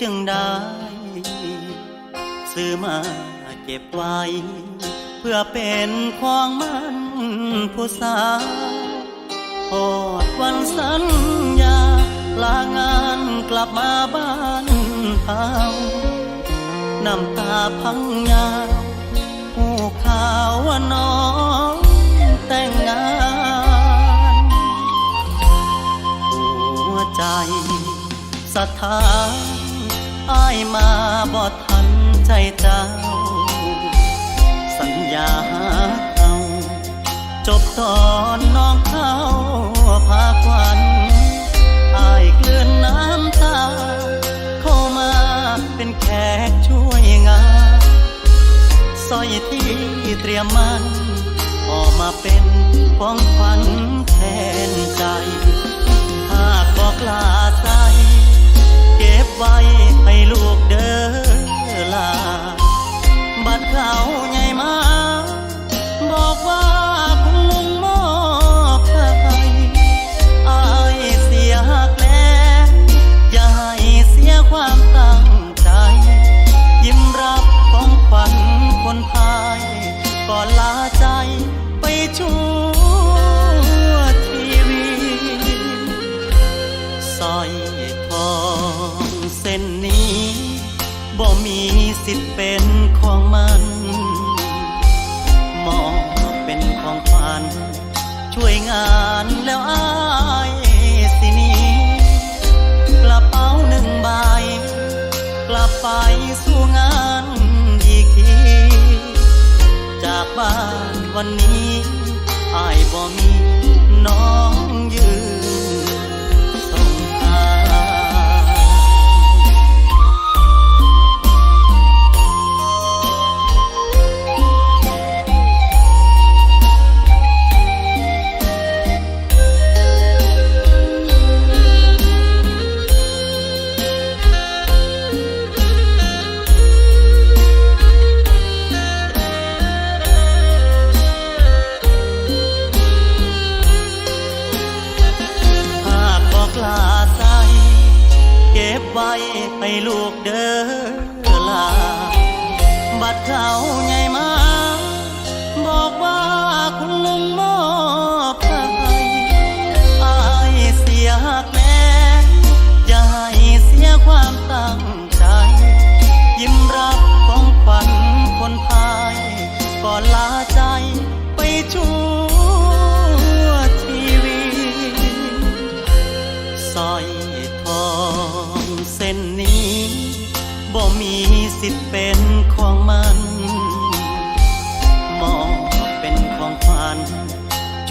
จึงได้ ซื้อมาเก็บไว้ เพื่อเป็นของมันผู้สาวพอดวันสัญญา ลางานกลับมาบ้านเฮาน้ำตาพังยาวผู้ข่าวว่าน้องแต่งงานหัวใจสถาน อายมาบ่ทันใจเจ้า สัญญาหาเอาจบตอนน้องเข้าพาควันอายเกลือนน้ำตา เข้ามาเป็นแขกช่วยงานสร้อยที่เตรียมมันออกมาเป็นของขวัญแทนใจ หากบอกลา ไว้ให้ลูกเดิน ส้นนี้บ่มีสิทธิ์เป็นของมันมอบเป็นของขวัญช่วยงานแล้วอายสินี้กระเป๋าหนึ่งใบกลับไปสู่งานอีกทีจากบ้านวันนี้อายบ่มีน้องยืน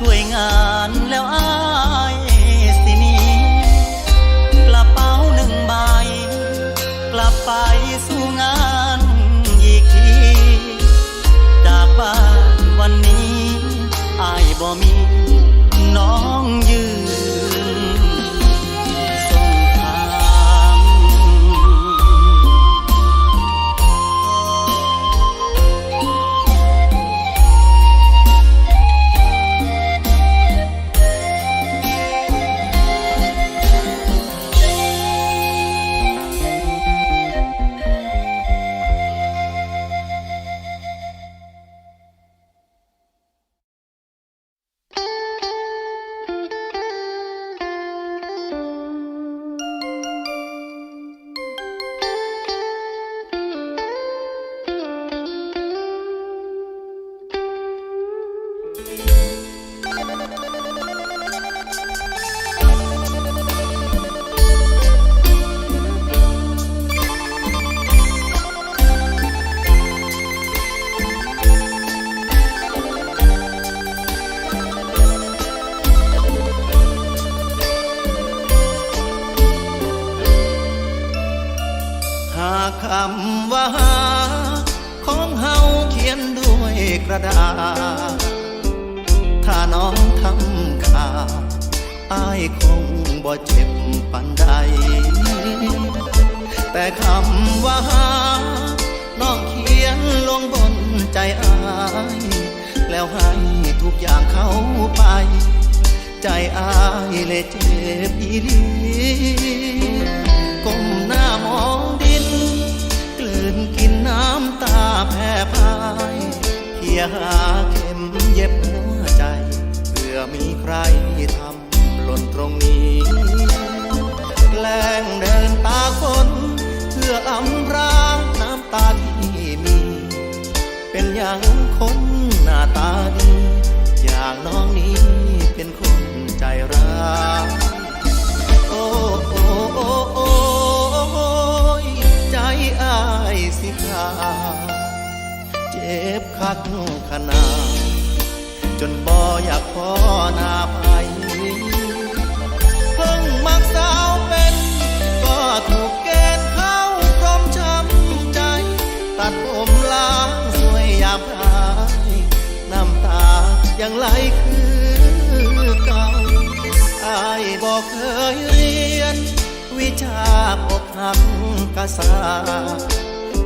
ช่วยงานแล้วอา อายคงบ่เจ็บปันใด แต่คำว่าหาน้องเขียนลงบนใจอาย แล้วให้ทุกอย่างเขาไป ใจอายเลยเจ็บอีลีก้มหน้ามองดิน กลืนกินน้ำตาแผ่พายเขียหาเข็มเย็บหัวใจ เพื่อมีใครทำ ล่นตรงนี้แกล้งเดินตาคนเพื่ออำรางน้ำตาที่มี เป็นอย่างคนหน้าตาดี อย่างน้องนี้เป็นคนใจร้ายโอ้โอ้โอ้โอ้ยใจอายสิขาเจ็บคักขนาดจนบ่อยากพอนา ยังไหลคือเก่าอายบอกเคยเรียน วิชาอกหักกษา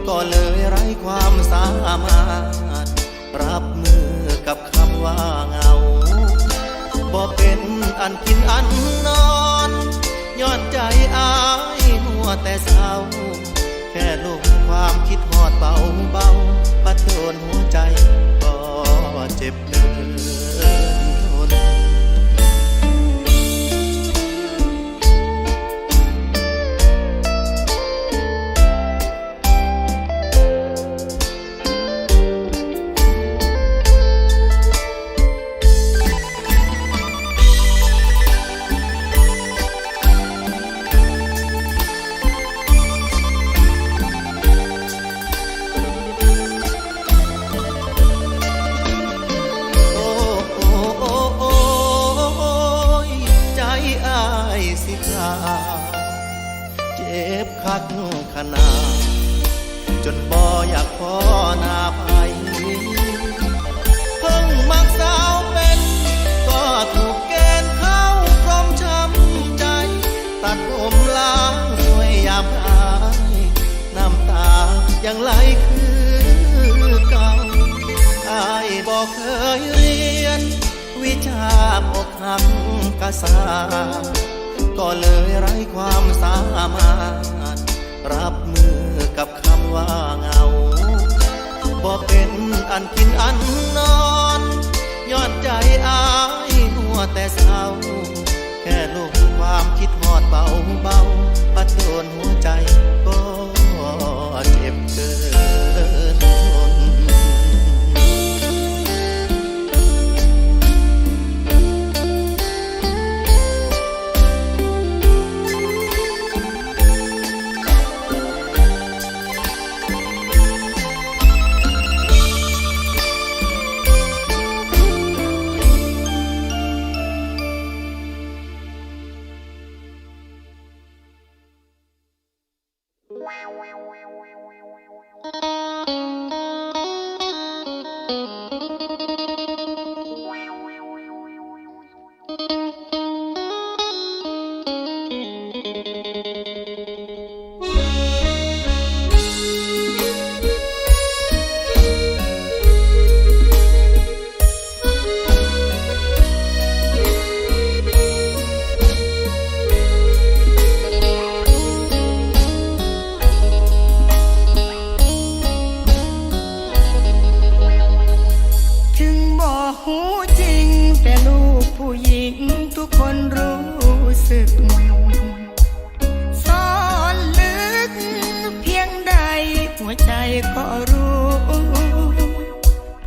ก็เลยไร้ความสามารถ รับมือกับคำว่าเงาบ่เป็นอันกินอันนอนย้อนใจอายมัวแต่เศร้า แค่ลงความคิดหอดเบาเบาๆปัดโดนหัวใจ เจ็บเกิน คักขนาดจนบ่อยากพอหน้าภัยเพิ่งมักสาวเป็นก็ถูกเกณฑ์เข้ากรมช้ำใจ ตัดผมล้างสวยยามอายน้ำตายังไหลคือเก่าอายบอกเคยเรียน วิชาอกหักกษาก็เลยไร้ความสามารถ รับมือกับคำว่าเงาบ่เป็นอันกินอันนอนย้อนใจอายหัวแต่เศร้า แค่ลงความคิดหอดเบาเบาปัดโดนหัวใจก็เจ็บเกิน สึก ซ่อนลึกเพียงใด หัวใจก็รู้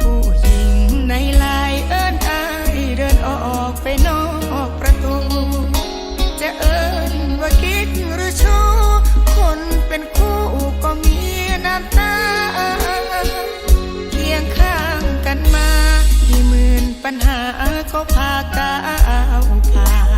ผู้หญิงในลายเอิ้นอายเดินออกไปนอกประตู จะเอิ้นว่าคิดหรือชู้คนเป็นคู่ก็มีน้ำตาเคียงข้างกันมากี่หมื่นปัญหาก็พาก้าวผ่าวัน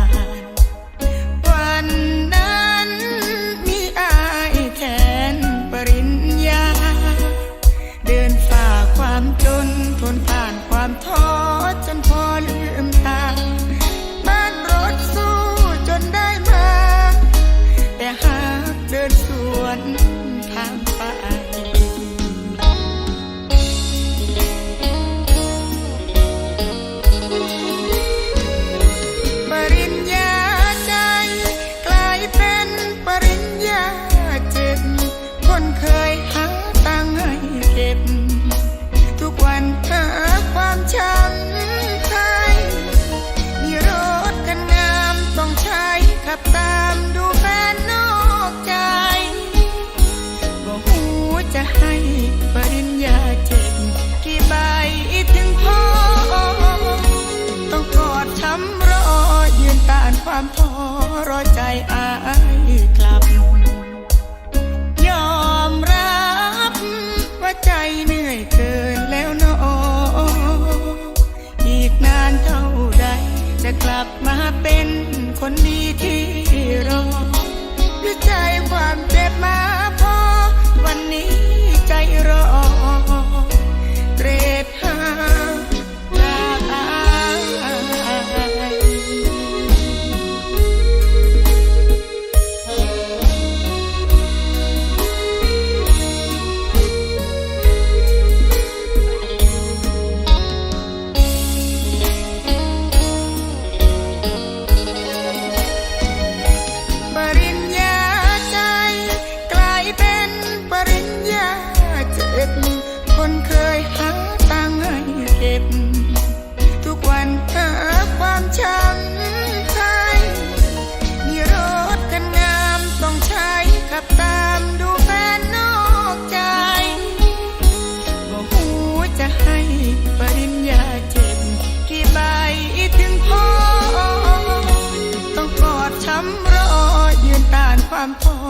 รอใจอายกลับ ยอมรับว่าใจเหนื่อยเกินแล้วนออีกนานเท่าใดจะกลับมาเป็นคนดีที่ I'm home.